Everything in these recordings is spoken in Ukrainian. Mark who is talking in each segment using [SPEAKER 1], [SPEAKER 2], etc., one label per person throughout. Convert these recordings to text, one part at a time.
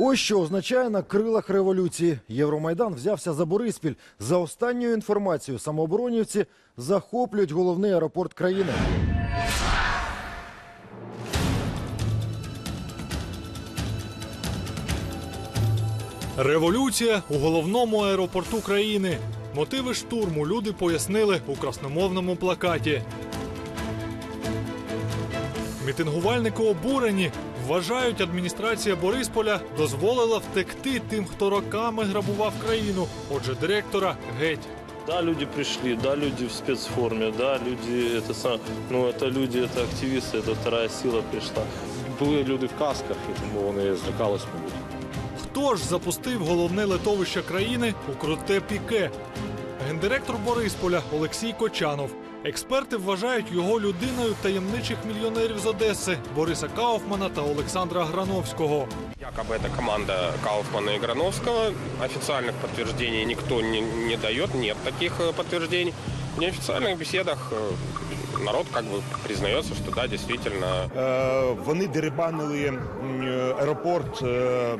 [SPEAKER 1] Ось що означає на крилах революції. Євромайдан взявся за Бориспіль. За останньою інформацією, самооборонівці захоплюють головний аеропорт країни.
[SPEAKER 2] Революція у головному аеропорту країни. Мотиви штурму люди пояснили у красномовному плакаті. Мітингувальники обурені. Вважають, адміністрація Борисполя дозволила втекти тим, хто роками грабував країну. Отже, директора геть.
[SPEAKER 3] Да, люди пришли, да, люди в спецформе, да, люди, это, сам- ну, это люди, это активисты, это вторая сила пришла.
[SPEAKER 4] Були люди в касках, і тому вони злякались, мабуть.
[SPEAKER 2] Хто ж запустив головне литовище країни у круте піке? Гендиректор Борисполя Олексій Кочанов. Експерти вважають його людиною таємничих мільйонерів з Одеси Бориса Кауфмана та Олександра Грановського.
[SPEAKER 5] Якобы это команда Кауфмана и Грановского. Официальных подтверждений никто не, не дает, нет таких э, подтверждений. В неофициальных беседах э, народ как бы признается, что да, действительно,
[SPEAKER 6] Е, Вони дерибанили м, е, аеропорт е,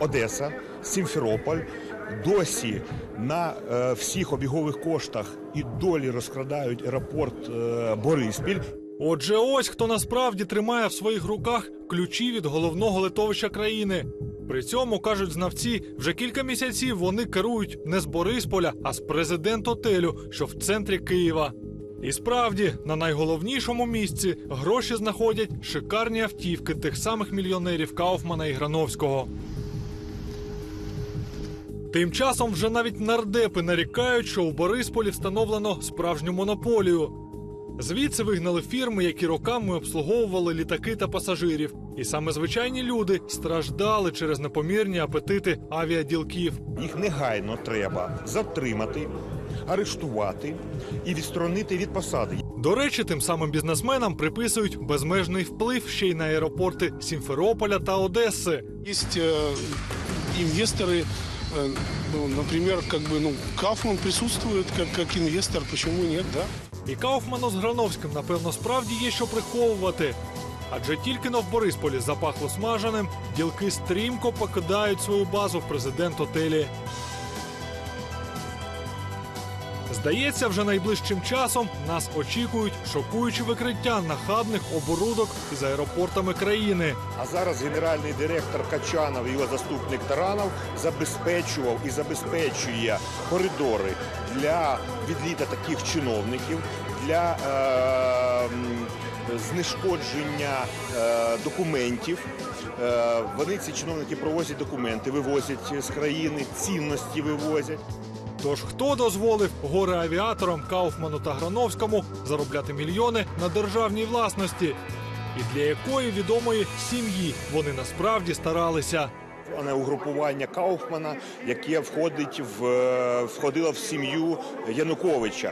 [SPEAKER 6] Одеса, Сімферополь. Досі на е, всіх обігових коштах і долі розкрадають аеропорт е, Бориспіль.
[SPEAKER 2] Отже, ось хто насправді тримає в своїх руках ключі від головного литовища країни. При цьому кажуть знавці, вже кілька місяців вони керують не з Борисполя, а з президент-отелю, що в центрі Києва. І справді, на найголовнішому місці гроші знаходять шикарні автівки тих самих мільйонерів Кауфмана і Грановського. Тим часом вже навіть нардепи нарікають, що у Борисполі встановлено справжню монополію. Звідси вигнали фірми, які роками обслуговували літаки та пасажирів. І саме звичайні люди страждали через непомірні апетити авіаділків.
[SPEAKER 6] Їх негайно треба затримати, арештувати і відсторонити від посади.
[SPEAKER 2] До речі, тим самим бізнесменам приписують безмежний вплив ще й на аеропорти Сімферополя та Одеси.
[SPEAKER 7] Есть э, инвесторы, э, ну, например, как бы, ну, Кафман присутствует как, как инвестор, почему нет, да?
[SPEAKER 2] І Кауфману з Грановським, напевно, справді є що приховувати. Адже тільки на в Борисполі запахло смаженим, ділки стрімко покидають свою базу в президент-отелі. Здається, вже найближчим часом нас очікують шокуючі викриття нахабних оборудок із аеропортами країни.
[SPEAKER 6] А зараз генеральний директор Качанов і його заступник Таранов забезпечував і забезпечує коридори для відліта таких чиновників, для е, знешкодження е, документів. Е, вони ці чиновники провозять документи, вивозять з країни, цінності вивозять.
[SPEAKER 2] Тож хто дозволив горе авіаторам Кауфману та Грановському заробляти мільйони на державній власності? І для якої відомої сім'ї вони насправді старалися?
[SPEAKER 6] Вона угрупування Кауфмана, яке входить в е, входило в сім'ю Януковича.